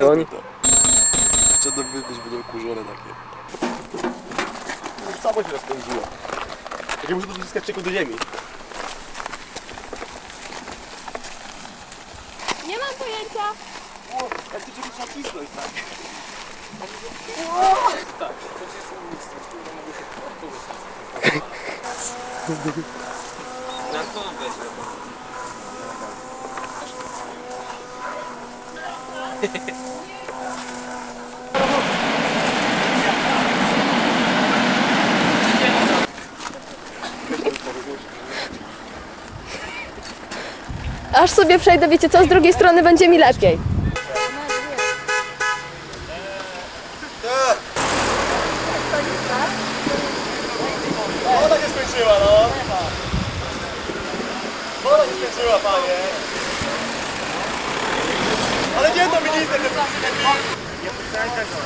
Oni- do wybyć będą kurzone takie. Samo się rozpędziło. Jak ja muszę dociskać czegoś do ziemi. Nie mam pojęcia. Jak ty czegoś nacisnąć, tak? Aż sobie przejdę, wiecie co, z drugiej strony będzie mi lepiej. Woda się skończyła, no! Woda się skończyła, panie! Ale nie to minister, to Nie puszczaj tego.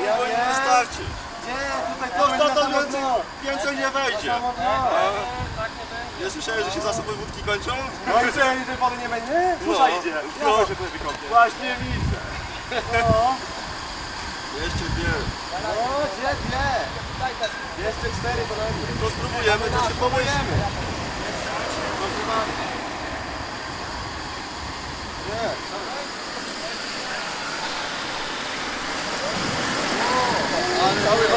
Nie, nie wystarczy. Nie, tutaj co, to, to więcej, więcej nie wejdzie. Ja słyszałem, że się zasoby wódki kończą. No i co, że wody nie będzie? Susza idzie. No. się tutaj wykąpię. Właśnie widzę. No. Jeszcze dwie. No, gdzie dwie? Jeszcze cztery to najmniej. To spróbujemy, to się pomyślimy. Nie. Cały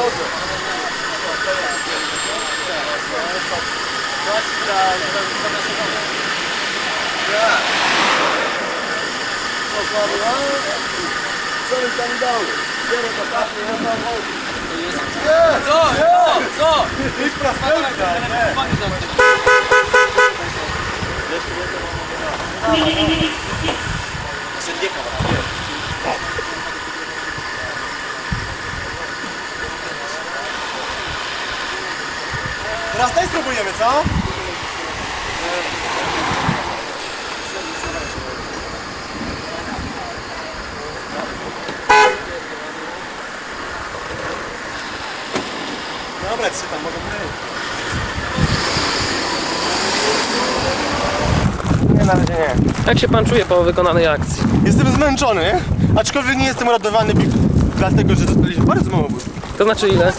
chodzę. Co słaby, a? Co mi tam dały? Biorę to tak, ja tam chodzę. Nie! Co? Co? Co? Prastełka, nie! Jeszcze Teraz tej spróbujemy, co? Dobra, trzy tam mogą być. Nie, na razie nie. Jak się pan czuje po wykonanej akcji? Jestem zmęczony, aczkolwiek nie jestem radowany, dlatego że dostaliśmy bardzo mało wód. To znaczy ile?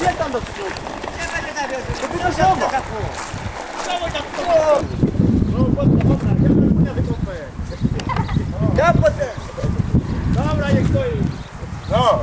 Gdzie tam do przodu? To tylko żoba. Ja potem. Dobra, niech stoi. No.